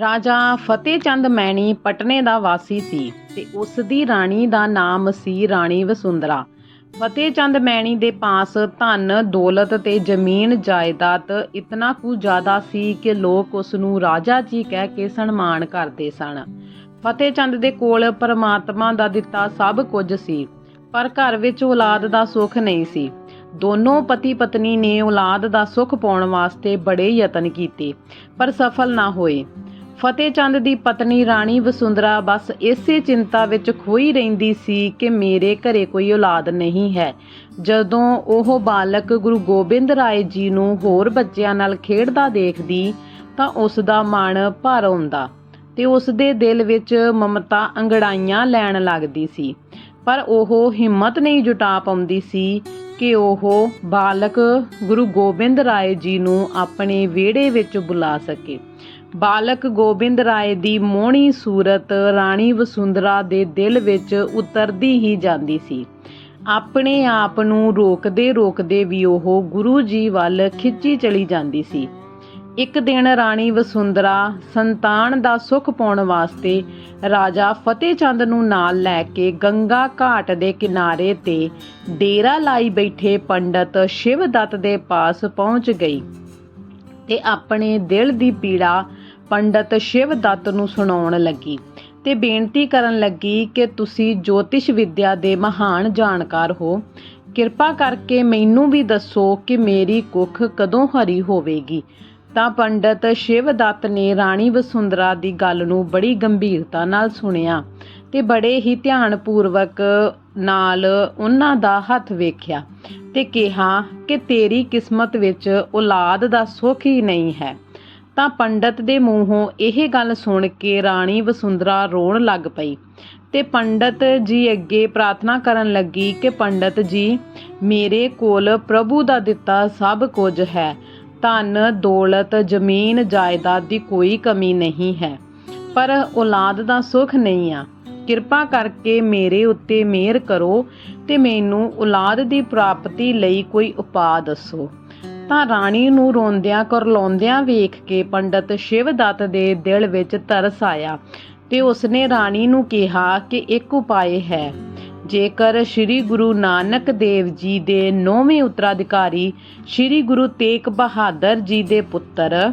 ਰਾਜਾ ਫਤਿਹ ਚੰਦ ਮੈਣੀ ਪਟਨੇ ਦਾ ਵਾਸੀ ਸੀ ਤੇ ਉਸ ਦੀ ਰਾਣੀ ਦਾ ਨਾਮ ਸੀ ਰਾਣੀ ਵਸੁੰਦਰਾ ਫਤਿਹ ਚੰਦ ਮੈਣੀ ਦੇ ਪਾਸ ਧਨ, ਦੌਲਤ ਤੇ ਜ਼ਮੀਨ ਜਾਇਦਾਦ ਇਤਨਾ ਕੁ ਜ਼ਿਆਦਾ ਸੀ ਕਿ ਲੋਕ ਉਸ ਨੂੰ ਰਾਜਾ ਜੀ ਕਹਿ ਕੇ ਸਨਮਾਨ ਕਰਦੇ ਸਨ। ਫਤਿਹ ਚੰਦ ਦੇ ਕੋਲ ਪਰਮਾਤਮਾ ਦਾ ਦਿੱਤਾ ਸਭ ਕੁਝ ਸੀ, ਪਰ ਘਰ ਵਿੱਚ ਔਲਾਦ ਦਾ ਸੁੱਖ ਨਹੀਂ ਸੀ। ਦੋਨੋਂ ਪਤੀ ਪਤਨੀ ਨੇ ਔਲਾਦ ਦਾ ਸੁੱਖ ਪਾਉਣ ਵਾਸਤੇ ਬੜੇ ਯਤਨ ਕੀਤੇ, ਪਰ ਸਫਲ ਨਾ ਹੋਏ। ਫਤਿਹ ਚੰਦ ਦੀ ਪਤਨੀ ਰਾਣੀ ਵਸੁੰਦਰਾ ਬਸ ਇਸੇ ਚਿੰਤਾ ਵਿੱਚ ਖੋਈ ਰਹਿੰਦੀ ਸੀ ਕਿ ਮੇਰੇ ਘਰੇ ਕੋਈ ਔਲਾਦ ਨਹੀਂ ਹੈ। ਜਦੋਂ ਉਹ ਬਾਲਕ ਗੁਰੂ ਗੋਬਿੰਦ ਰਾਏ ਜੀ ਨੂੰ ਹੋਰ ਬੱਚਿਆਂ ਨਾਲ ਖੇਡਦਾ ਦੇਖਦੀ ਤਾਂ ਉਸ ਦਾ ਮਨ ਭਰ ਆਉਂਦਾ ਤੇ ਉਸ ਦੇ ਦਿਲ ਵਿੱਚ ਮਮਤਾ ਅੰਗੜਾਈਆਂ ਲੈਣ ਲੱਗਦੀ ਸੀ। ਪਰ ਉਹ ਹਿੰਮਤ ਨਹੀਂ ਜੁਟਾ ਪਾਉਂਦੀ ਸੀ ਕਿ ਉਹ ਬਾਲਕ ਗੁਰੂ ਗੋਬਿੰਦ ਰਾਏ ਜੀ ਨੂੰ ਆਪਣੇ ਵਿਹੜੇ ਵਿੱਚ ਬੁਲਾ ਸਕੇ। ਬਾਲਕ ਗੋਬਿੰਦ ਰਾਏ ਦੀ ਮੋਹਣੀ ਸੂਰਤ ਰਾਣੀ ਵਸੁੰਧਰਾ ਦੇ ਦਿਲ ਵਿੱਚ ਉਤਰਦੀ ਹੀ ਜਾਂਦੀ ਸੀ। ਆਪਣੇ ਆਪ ਨੂੰ ਰੋਕਦੇ ਰੋਕਦੇ ਵੀ ਉਹ ਗੁਰੂ ਜੀ ਵੱਲ ਖਿੱਚੀ ਚਲੀ ਜਾਂਦੀ ਸੀ। ਇੱਕ ਦਿਨ ਰਾਣੀ ਵਸੁੰਧਰਾ ਸੰਤਾਨ ਦਾ ਸੁੱਖ ਪਾਉਣ ਵਾਸਤੇ ਰਾਜਾ ਫਤਿਹ ਚੰਦ ਨੂੰ ਨਾਲ ਲੈ ਕੇ ਗੰਗਾ ਘਾਟ ਦੇ ਕਿਨਾਰੇ ਤੇ ਡੇਰਾ ਲਾਈ ਬੈਠੇ ਪੰਡਤ ਸ਼ਿਵਦੱਤ ਦੇ ਪਾਸ ਪਹੁੰਚ ਗਈ। ਤੇ ਆਪਣੇ ਦਿਲ ਦੀ ਪੀੜਾ ਪੰਡਤ ਸ਼ਿਵ ਦੱਤ ਨੂੰ ਸੁਣਾਉਣ ਲੱਗੀ ਤੇ ਬੇਨਤੀ ਕਰਨ ਲੱਗੀ ਕਿ ਤੁਸੀਂ ਜੋਤਿਸ਼ ਵਿੱਦਿਆ ਦੇ ਮਹਾਨ ਜਾਣਕਾਰ ਹੋ। ਕਿਰਪਾ ਕਰਕੇ ਮੈਨੂੰ ਵੀ ਦੱਸੋ ਕਿ ਮੇਰੀ ਕੁੱਖ ਕਦੋਂ ਹਰੀ ਹੋਵੇਗੀ। ਤਾਂ ਪੰਡਤ ਸ਼ਿਵਦੱਤ ਨੇ ਰਾਣੀ ਵਸੁੰਧਰਾ ਦੀ ਗੱਲ ਨੂੰ ਬੜੀ ਗੰਭੀਰਤਾ ਨਾਲ ਸੁਣਿਆ ਤੇ ਬੜੇ ਹੀ ਧਿਆਨ ਪੂਰਵਕ ਨਾਲ ਉਹਨਾਂ ਦਾ ਹੱਥ ਵੇਖਿਆ ਤੇ ਕਿਹਾ ਕਿ ਤੇਰੀ ਕਿਸਮਤ ਵਿੱਚ ਔਲਾਦ ਦਾ ਸੁੱਖ ਹੀ ਨਹੀਂ ਹੈ। ਤਾਂ ਪੰਡਤ ਦੇ ਮੂੰਹੋਂ ਇਹ ਗੱਲ ਸੁਣ ਕੇ ਰਾਣੀ ਵਸੁੰਧਰਾ ਰੋਣ ਲੱਗ ਪਈ ਤੇ ਪੰਡਤ ਜੀ ਅੱਗੇ ਪ੍ਰਾਰਥਨਾ ਕਰਨ ਲੱਗੀ ਕਿ ਪੰਡਤ ਜੀ, ਮੇਰੇ ਕੋਲ ਪ੍ਰਭੂ ਦਾ ਦਿੱਤਾ ਸਭ ਕੁਝ ਹੈ, ਧਨ, ਦੌਲਤ, ਜ਼ਮੀਨ, ਜਾਇਦਾਦ ਦੀ ਕੋਈ ਕਮੀ ਨਹੀਂ ਹੈ, ਪਰ ਔਲਾਦ ਦਾ ਸੁੱਖ ਨਹੀਂ ਆ। ਕਿਰਪਾ ਕਰਕੇ ਮੇਰੇ ਉੱਤੇ ਮਿਹਰ ਕਰੋ ਤੇ ਮੈਨੂੰ ਔਲਾਦ ਦੀ ਪ੍ਰਾਪਤੀ ਲਈ ਕੋਈ ਉਪਾਅ ਦੱਸੋ। ਤਾਂ ਰਾਣੀ ਨੂੰ ਰੋਂਦਿਆਂ ਕਰਲਾਉਂਦਿਆਂ ਵੇਖ ਕੇ ਪੰਡਤ ਸ਼ਿਵਦੱਤ ਦੇ ਦਿਲ ਵਿੱਚ ਤਰਸ ਆਇਆ ਤੇ ਉਸਨੇ ਰਾਣੀ ਨੂੰ ਕਿਹਾ ਕਿ ਇੱਕ ਉਪਾਏ ਹੈ। ਜੇਕਰ ਸ੍ਰੀ ਗੁਰੂ ਨਾਨਕ ਦੇਵ ਜੀ ਦੇ ਨੌਵੇਂ ਉੱਤਰਾਧਿਕਾਰੀ ਸ੍ਰੀ ਗੁਰੂ ਤੇਗ ਬਹਾਦਰ ਜੀ ਦੇ ਪੁੱਤਰ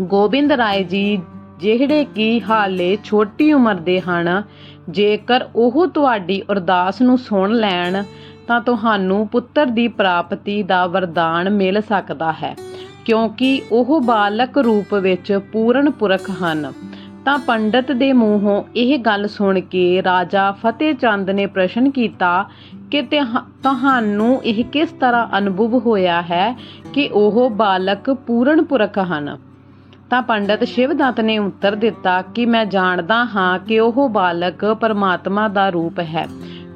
ਗੋਬਿੰਦ ਰਾਏ ਜੀ ਜਿਹੜੇ ਕਿ ਹਾਲੇ ਛੋਟੀ ਉਮਰ ਦੇ ਹਨ, ਜੇਕਰ ਉਹ ਤੁਹਾਡੀ ਅਰਦਾਸ ਨੂੰ ਸੁਣ ਲੈਣ, ਤਾਂ ਤੁਹਾਨੂੰ ਪੁੱਤਰ ਦੀ ਪ੍ਰਾਪਤੀ ਦਾ ਵਰਦਾਨ ਮਿਲ ਸਕਦਾ ਹੈ, ਕਿਉਂਕਿ ਉਹ ਬਾਲਕ ਰੂਪ ਵਿੱਚ ਪੂਰਨ ਪੁਰਖ ਹਨ। ਤਾਂ ਪੰਡਤ ਦੇ ਮੂੰਹੋਂ ਇਹ ਗੱਲ ਸੁਣ ਕੇ ਰਾਜਾ ਫਤਿਹ ਚੰਦ ਨੇ ਪ੍ਰਸ਼ਨ ਕੀਤਾ ਕਿ ਤਿਹ- ਤੁਹਾਨੂੰ ਇਹ ਕਿਸ ਤਰ੍ਹਾਂ ਅਨੁਭਵ ਹੋਇਆ ਹੈ ਕਿ ਉਹ ਬਾਲਕ ਪੂਰਨ ਪੁਰਖ ਹਨ? ਤਾਂ ਪੰਡਤ ਸ਼ਿਵਦੱਤ ਨੇ ਉੱਤਰ ਦਿੱਤਾ ਕਿ ਮੈਂ ਜਾਣਦਾ ਹਾਂ ਕਿ ਉਹ ਬਾਲਕ ਪਰਮਾਤਮਾ ਦਾ ਰੂਪ ਹੈ,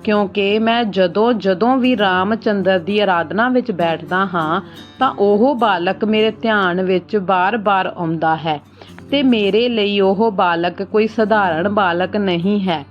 ਕਿਉਂਕਿ ਮੈਂ ਜਦੋਂ ਜਦੋਂ ਵੀ ਰਾਮਚੰਦਰ ਦੀ ਆਰਾਧਨਾ ਵਿੱਚ ਬੈਠਦਾ ਹਾਂ, ਤਾਂ ਉਹ ਬਾਲਕ ਮੇਰੇ ਧਿਆਨ ਵਿੱਚ ਬਾਰ-ਬਾਰ ਆਉਂਦਾ ਹੈ ਤੇ ਮੇਰੇ ਲਈ ਉਹ ਬਾਲਕ ਕੋਈ ਸਧਾਰਨ ਬਾਲਕ ਨਹੀਂ ਹੈ,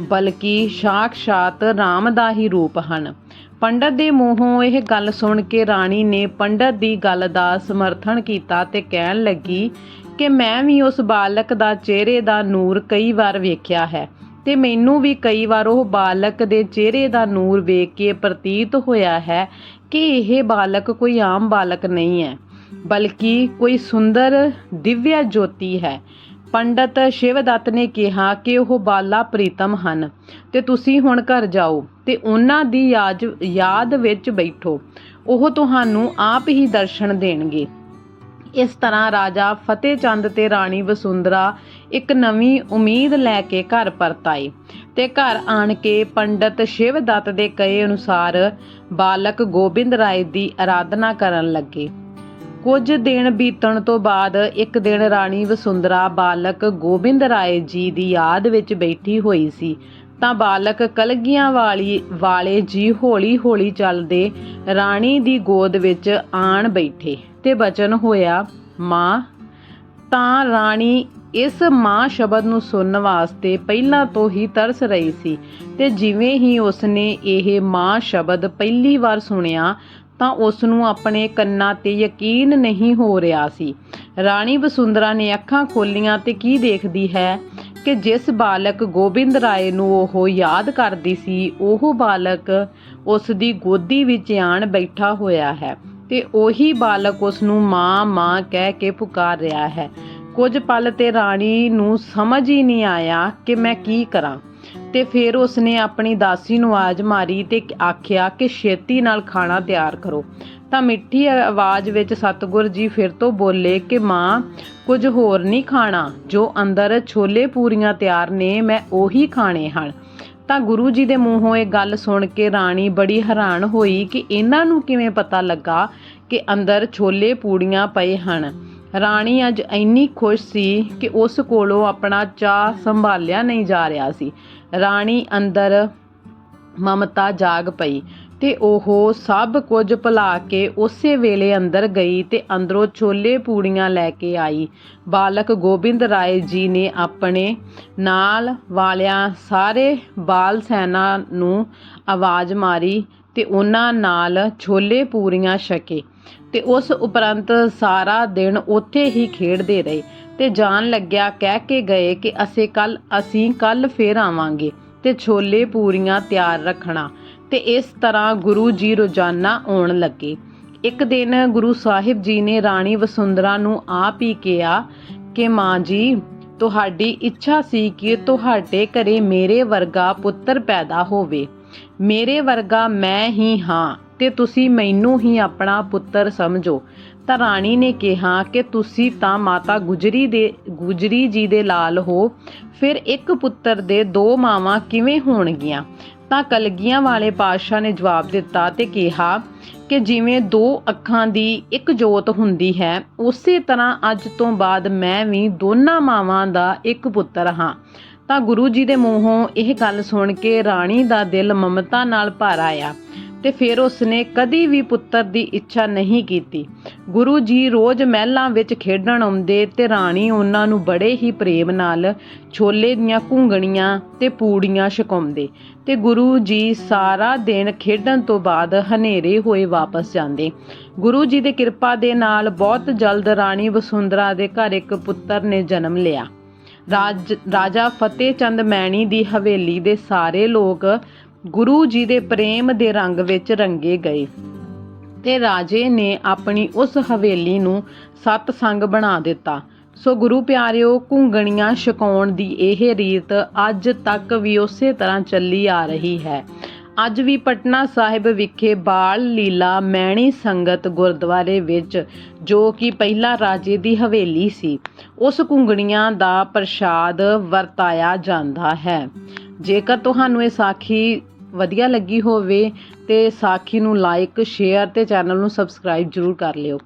ਬਲਕਿ ਸਾਖਸ਼ਾਤ ਰਾਮ ਦਾ ਹੀ ਰੂਪ ਹਨ। ਪੰਡਤ ਦੇ ਮੂੰਹੋਂ ਇਹ ਗੱਲ ਸੁਣ ਕੇ ਰਾਣੀ ਨੇ ਪੰਡਤ ਦੀ ਗੱਲ ਦਾ ਸਮਰਥਨ ਕੀਤਾ ਤੇ ਕਹਿਣ ਲੱਗੀ ਕਿ ਮੈਂ ਵੀ ਉਸ ਬਾਲਕ ਦਾ ਚਿਹਰੇ ਦਾ ਨੂਰ ਕਈ ਵਾਰ ਵੇਖਿਆ ਹੈ ਤੇ ਮੈਨੂੰ ਵੀ ਕਈ ਵਾਰ ਉਹ ਬਾਲਕ ਦੇ ਚਿਹਰੇ ਦਾ ਨੂਰ ਵੇਖ ਕੇ ਪ੍ਰਤੀਤ ਹੋਇਆ ਹੈ ਕਿ ਇਹ ਬਾਲਕ ਕੋਈ ਆਮ ਬਾਲਕ ਨਹੀਂ ਹੈ, ਬਲਕਿ ਕੋਈ ਸੁੰਦਰ ਦਿਵਯ ਜੋਤੀ ਹੈ। ਪੰਡਤ ਸ਼ਿਵਦੱਤ ਨੇ ਕਿਹਾ ਕਿ ਉਹ ਬਾਲਾ ਪ੍ਰੀਤਮ ਹਨ ਤੇ ਤੁਸੀਂ ਹੁਣ ਘਰ ਜਾਓ। ਤੇ ਉਹਨਾਂ ਦੀ ਯਾਦ ਯਾਦ ਵਿੱਚ ਬੈਠੋ। ਉਹ ਤੁਹਾਨੂੰ ਆਪ ਹੀ ਦਰਸ਼ਨ ਦੇਣਗੇ। ਇਸ ਤਰ੍ਹਾਂ ਰਾਜਾ ਫਤਿਹ ਚੰਦ ਤੇ ਰਾਣੀ ਵਸੁੰਧਰਾ ਇੱਕ ਨਵੀਂ ਉਮੀਦ ਲੈ ਕੇ ਘਰ ਪਰਤ ਆਏ ਤੇ ਘਰ ਆਣ ਕੇ ਪੰਡਤ ਸ਼ਿਵਦੱਤ ਦੇ ਕਹੇ ਅਨੁਸਾਰ ਬਾਲਕ ਗੋਬਿੰਦ ਰਾਏ ਦੀ ਆਰਾਧਨਾ ਕਰਨ ਲੱਗੇ। ਕੁਝ ਦਿਨ ਬੀਤਣ ਤੋਂ ਬਾਅਦ ਇੱਕ ਦਿਨ ਰਾਣੀ ਵਸੁੰਧਰਾ ਬਾਲਕ ਗੋਬਿੰਦ ਰਾਏ ਜੀ ਦੀ ਯਾਦ ਵਿੱਚ ਬੈਠੀ ਹੋਈ ਸੀ। ਤਾਂ ਬਾਲਕ ਕਲਗੀਆਂ ਵਾਲੀ, ਵਾਲੇ ਜੀ ਹੌਲੀ ਹੌਲੀ ਚੱਲਦੇ ਰਾਣੀ ਦੀ ਗੋਦ ਵਿੱਚ ਆਣ ਬੈਠੇ ਤੇ ਬਚਨ ਹੋਇਆ, ਮਾਂ, ਤਾਂ ਰਾਣੀ ਇਸ ਮਾਂ ਸ਼ਬਦ ਨੂੰ ਸੁਣਨ ਵਾਸਤੇ ਪਹਿਲਾਂ ਤੋਂ ਹੀ ਤਰਸ ਰਹੀ ਸੀ ਤੇ ਜਿਵੇਂ ਹੀ ਉਸਨੇ ਇਹ ਮਾਂ ਸ਼ਬਦ ਪਹਿਲੀ ਵਾਰ ਸੁਣਿਆ, ਤਾਂ ਉਸ ਨੂੰ ਆਪਣੇ ਕੰਨਾਂ ਤੇ ਯਕੀਨ ਨਹੀਂ ਹੋ ਰਿਹਾ ਸੀ। ਰਾਣੀ ਵਸੁੰਧਰਾ ਨੇ ਅੱਖਾਂ ਖੋਲੀਆਂ ਤੇ ਕੀ ਦੇਖਦੀ ਹੈ? ਕਿ ਜਿਸ ਬਾਲਕ ਗੋਬਿੰਦ ਰਾਏ ਨੂੰ ਉਹ ਯਾਦ ਕਰਦੀ ਸੀ, ਉਹ ਬਾਲਕ ਉਸ ਦੀ ਗੋਦੀ ਵਿੱਚ ਆਣ ਬੈਠਾ ਹੋਇਆ ਹੈ ਤੇ ਉਹੀ ਬਾਲਕ ਉਸ ਨੂੰ ਮਾਂ ਮਾਂ ਕਹਿ ਕੇ ਪੁਕਾਰ ਰਿਹਾ ਹੈ। ਕੁਝ ਪਲ ਤੇ ਰਾਣੀ ਨੂੰ ਸਮਝ ਹੀ ਨਹੀਂ ਆਇਆ ਕਿ ਮੈਂ ਕੀ ਕਰਾਂ ਤੇ ਫਿਰ ਉਸਨੇ ਆਪਣੀ ਦਾਸੀ ਨੂੰ ਆਵਾਜ਼ ਮਾਰੀ ਤੇ ਆਖਿਆ ਕਿ ਛੇਤੀ ਨਾਲ ਖਾਣਾ ਤਿਆਰ ਕਰੋ। ਤਾਂ ਮਿੱਠੀ ਆਵਾਜ਼ ਵਿੱਚ ਸਤਗੁਰ ਜੀ ਫਿਰ ਤੋਂ ਬੋਲੇ ਕਿ ਮਾਂ, ਕੁਝ ਹੋਰ ਨਹੀਂ ਖਾਣਾ, ਜੋ ਅੰਦਰ ਛੋਲੇ ਪੂਰੀਆਂ ਤਿਆਰ ਨੇ, ਮੈਂ ਉਹੀ ਖਾਣੇ ਹਨ। ਤਾਂ ਗੁਰੂ ਜੀ ਦੇ ਮੂੰਹੋਂ ਇਹ ਗੱਲ ਸੁਣ ਕੇ ਰਾਣੀ ਬੜੀ ਹੈਰਾਨ ਹੋਈ ਕਿ ਇਹਨਾਂ ਨੂੰ ਕਿਵੇਂ ਪਤਾ ਲੱਗਾ ਕਿ ਅੰਦਰ ਛੋਲੇ ਪੂੜੀਆਂ ਪਏ ਹਨ। ਰਾਣੀ ਅੱਜ ਇੰਨੀ ਖੁਸ਼ ਸੀ ਕਿ ਉਸ ਕੋਲੋਂ ਆਪਣਾ ਚਾਹ ਸੰਭਾਲਿਆ ਨਹੀਂ ਜਾ ਰਿਹਾ ਸੀ। ਰਾਣੀ ਅੰਦਰ ਮਮਤਾ ਜਾਗ ਪਈ। ਤੇ ਉਹ ਸਭ ਕੁਝ ਭੁਲਾ ਕੇ ਉਸੇ ਵੇਲੇ ਅੰਦਰ ਗਈ ਤੇ ਅੰਦਰੋਂ ਛੋਲੇ ਪੂੜੀਆਂ ਲੈ ਕੇ ਆਈ। ਬਾਲਕ ਗੋਬਿੰਦ ਰਾਏ ਜੀ ਨੇ ਆਪਣੇ ਨਾਲ ਵਾਲਿਆਂ ਸਾਰੇ ਬਾਲ ਸੈਨਾ ਨੂੰ ਆਵਾਜ਼ ਮਾਰੀ ਤੇ ਉਹਨਾਂ ਨਾਲ ਛੋਲੇ ਪੂਰੀਆਂ ਛਕੇ ਤੇ ਉਸ ਉਪਰੰਤ ਸਾਰਾ ਦਿਨ ਉੱਥੇ ਹੀ ਖੇਡਦੇ ਰਹੇ ਤੇ ਜਾਣ ਲੱਗਿਆ, ਕਹਿ ਕੇ ਗਏ ਕਿ ਅਸੀਂ ਕੱਲ ਅਸੀਂ ਕੱਲ ਫੇਰ ਆਵਾਂਗੇ ਤੇ ਛੋਲੇ ਪੂਰੀਆਂ ਤਿਆਰ ਰੱਖਣਾ। ਤੇ ਇਸ ਤਰ੍ਹਾਂ ਗੁਰੂ ਜੀ ਰੋਜ਼ਾਨਾ ਆਉਣ ਲੱਗੇ। ਇੱਕ ਦਿਨ ਗੁਰੂ ਸਾਹਿਬ ਜੀ ਨੇ ਰਾਣੀ ਵਸੁੰਧਰਾ ਨੂੰ ਆਪ ਹੀ ਕਿਹਾ ਕਿ ਮਾਂ ਜੀ, ਤੁਹਾਡੀ ਇੱਛਾ ਸੀ ਕਿ ਤੁਹਾਡੇ ਘਰੇ ਮੇਰੇ ਵਰਗਾ ਪੁੱਤਰ ਪੈਦਾ ਹੋਵੇ। ਮੇਰੇ ਵਰਗਾ ਮੈਂ ਹੀ ਹਾਂ ਤੇ ਤੁਸੀਂ ਮੈਨੂੰ ਹੀ ਆਪਣਾ ਪੁੱਤਰ ਸਮਝੋ। ਤਾਂ ਰਾਣੀ ਨੇ ਕਿਹਾ ਕਿ ਤੁਸੀਂ ਤਾਂ ਮਾਤਾ ਗੁਜਰੀ ਦੇ, ਗੁਜਰੀ ਜੀ ਦੇ ਲਾਲ ਹੋ, ਫਿਰ ਇੱਕ ਪੁੱਤਰ ਦੇ ਦੋ ਮਾਵਾਂ ਕਿਵੇਂ ਹੋਣਗੀਆਂ? ਤਾਂ ਕਲਗੀਆਂ ਵਾਲੇ ਪਾਤਸ਼ਾਹ ਨੇ ਜਵਾਬ ਦਿੱਤਾ ਤੇ ਕਿਹਾ ਕਿ ਜਿਵੇਂ ਦੋ ਅੱਖਾਂ ਦੀ ਇੱਕ ਜੋਤ ਹੁੰਦੀ ਹੈ, ਉਸੇ ਤਰ੍ਹਾਂ ਅੱਜ ਤੋਂ ਬਾਅਦ ਮੈਂ ਵੀ ਦੋਨਾਂ ਮਾਵਾਂ ਦਾ ਇੱਕ ਪੁੱਤਰ ਹਾਂ। ਤਾਂ ਗੁਰੂ ਜੀ ਦੇ ਮੂੰਹੋਂ ਇਹ ਗੱਲ ਸੁਣ ਕੇ ਰਾਣੀ ਦਾ ਦਿਲ ਮਮਤਾ ਨਾਲ ਭਰ ਆਇਆ। ਤੇ ਫਿਰ ਉਸਨੇ ਕਦੀ ਵੀ ਪੁੱਤਰ ਦੀ ਇੱਛਾ ਨਹੀਂ ਕੀਤੀ। ਗੁਰੂ ਜੀ ਰੋਜ਼ ਮਹਿਲਾਂ ਵਿੱਚ ਖੇਡਣ ਆਉਂਦੇ ਤੇ ਰਾਣੀ ਉਹਨਾਂ ਨੂੰ ਬੜੇ ਹੀ ਪ੍ਰੇਮ ਨਾਲ ਛੋਲੇ ਦੀਆਂ ਘੁੰਗਣੀਆਂ ਤੇ ਪੂੜੀਆਂ ਛਕਾਉਂਦੇ ਤੇ ਗੁਰੂ ਜੀ ਸਾਰਾ ਦਿਨ ਖੇਡਣ ਤੋਂ ਬਾਅਦ ਹਨੇਰੇ ਹੋਏ ਵਾਪਸ ਜਾਂਦੇ। ਗੁਰੂ ਜੀ ਦੀ ਕਿਰਪਾ ਦੇ ਨਾਲ ਬਹੁਤ ਜਲਦ ਰਾਣੀ ਵਸੁੰਧਰਾ ਦੇ ਘਰ ਇੱਕ ਪੁੱਤਰ ਨੇ ਜਨਮ ਲਿਆ। ਰਾਜ, ਰਾਜਾ ਫਤਿਹ ਚੰਦ ਮੈਣੀ ਦੀ ਹਵੇਲੀ ਦੇ ਸਾਰੇ ਲੋਕ ਗੁਰੂ ਜੀ ਦੇ ਪ੍ਰੇਮ ਦੇ ਰੰਗ ਵਿੱਚ ਰੰਗੇ ਗਏ। ਤੇ ਰਾਜੇ ਨੇ ਆਪਣੀ ਉਸ ਹਵੇਲੀ ਨੂੰ ਸਤ ਸੰਗ ਬਣਾ ਦਿੱਤਾ। ਸੋ ਗੁਰੂ ਪਿਆਰਿਓ, ਘੁੰਗਣੀਆਂ ਛਕਾਉਣ ਦੀ ਇਹ ਰੀਤ ਅੱਜ ਤੱਕ ਵੀ ਉਸੇ ਤਰ੍ਹਾਂ ਚੱਲੀ ਆ ਰਹੀ ਹੈ। ਅੱਜ ਵੀ ਪਟਨਾ ਸਾਹਿਬ ਵਿਖੇ ਬਾਲ ਲੀਲਾ ਮੈਣੀ ਸੰਗਤ ਗੁਰਦੁਆਰੇ ਵਿੱਚ, ਜੋ ਕਿ ਪਹਿਲਾਂ ਰਾਜੇ ਦੀ ਹਵੇਲੀ ਸੀ, ਉਸ ਘੁੰਗਣੀਆਂ ਦਾ ਪ੍ਰਸ਼ਾਦ ਵਰਤਾਇਆ ਜਾਂਦਾ ਹੈ। ਜੇਕਰ ਤੁਹਾਨੂੰ ਇਹ ਸਾਖੀ ਵਧੀਆ ਲੱਗੀ ਹੋਵੇ ਤੇ ਸਾਖੀ ਨੂੰ ਲਾਈਕ ਸ਼ੇਅਰ ਤੇ ਚੈਨਲ ਨੂੰ ਸਬਸਕ੍ਰਾਈਬ ਜਰੂਰ ਕਰ ਲਿਓ।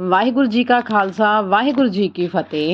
ਵਾਹਿਗੁਰੂ ਜੀ ਕਾ ਖਾਲਸਾ, ਵਾਹਿਗੁਰੂ ਜੀ ਕੀ ਫਤਿਹ।